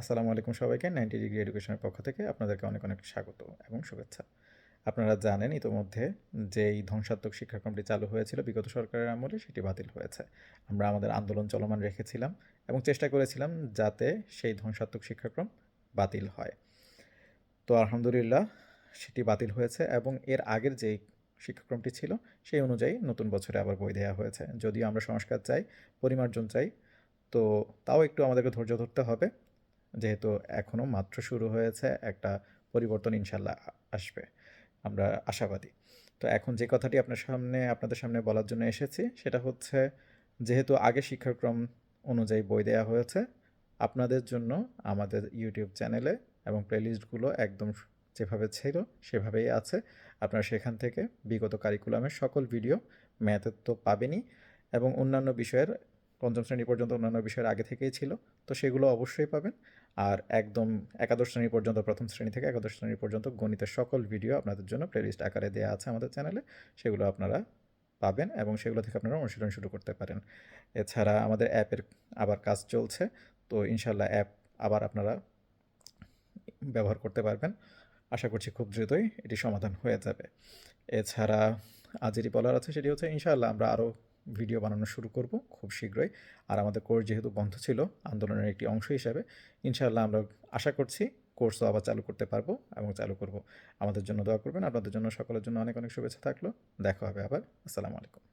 আসসালামু আলাইকুম সবাইকে নাইনটি ডিগ্রি এডুকেশনের পক্ষ থেকে আপনাদেরকে অনেক অনেক স্বাগত এবং শুভেচ্ছা। আপনারা জানেন ইতোমধ্যে যে এই ধ্বংসাত্মক শিক্ষাক্রমটি চালু হয়েছিল, বিগত সরকারের আমলে সেটি বাতিল হয়েছে। আমরা আমাদের আন্দোলন চলমান রেখেছিলাম এবং চেষ্টা করেছিলাম যাতে সেই ধ্বংসাত্মক শিক্ষাক্রম বাতিল হয়। তো আলহামদুলিল্লাহ সেটি বাতিল হয়েছে এবং এর আগের যে শিক্ষাক্রমটি ছিল সেই অনুযায়ী নতুন বছরে আবার বই দেওয়া হয়েছে। যদিও আমরা সংস্কার চাই, পরিমার্জন চাই, তো তাও একটু আমাদেরকে ধৈর্য ধরতে হবে। যেহেতু এখনও মাত্র শুরু হয়েছে, একটা পরিবর্তন ইনশাল্লাহ আসবে। আমরা আশাবাদী। তো এখন যে কথাটি আপনার সামনে, আপনাদের সামনে বলার জন্য এসেছি, সেটা হচ্ছে যেহেতু আগে শিক্ষাক্রম অনুযায়ী বই দেওয়া হয়েছে, আপনাদের জন্য আমাদের ইউটিউব চ্যানেলে এবং প্লেলিস্টগুলো একদম যেভাবে ছিল, সেভাবেই আছে। আপনারা সেখান থেকে বিগত কারিকুলামের সকল ভিডিও ম্যাথের তো পাবেনই এবং অন্যান্য বিষয়ের পঞ্চম শ্রেণি পর্যন্ত অন্যান্য বিষয়ের আগে থেকেই ছিল, তো সেগুলো অবশ্যই পাবেন। আর একদম একাদশ শ্রেণি পর্যন্ত, প্রথম শ্রেণি থেকে একাদশ শ্রেণি পর্যন্ত গণিতের সকল ভিডিও আপনাদের জন্য প্লেলিস্ট আকারে দেওয়া আছে আমাদের চ্যানেলে সেগুলো আপনারা পাবেন এবং সেগুলো থেকে আপনারা অনুশীলন শুরু করতে পারেন। এছাড়া আমাদের অ্যাপের আবার কাজ চলছে, তো ইনশাল্লাহ অ্যাপ আবার আপনারা ব্যবহার করতে পারবেন। আশা করছি খুব দ্রুতই এটি সমাধান হয়ে যাবে। এছাড়া আজ যেটি বলার আছে সেটি হচ্ছে, ইনশাআল্লাহ আমরা আরও ভিডিও বানানো শুরু করব খুব শীঘ্রই। আর আমাদের কোর্স যেহেতু বন্ধ ছিল, আন্দোলনের একটি অংশ হিসাবে, ইনশাআল্লাহ আমরা আশা করছি কোর্সও আবার চালু করতে পারব এবং চালু করব। আমাদের জন্য দোয়া করবেন। আপনাদের জন্য সকলের জন্য অনেক অনেক শুভেচ্ছা থাকল। দেখা হবে আবার। আসসালামু আলাইকুম।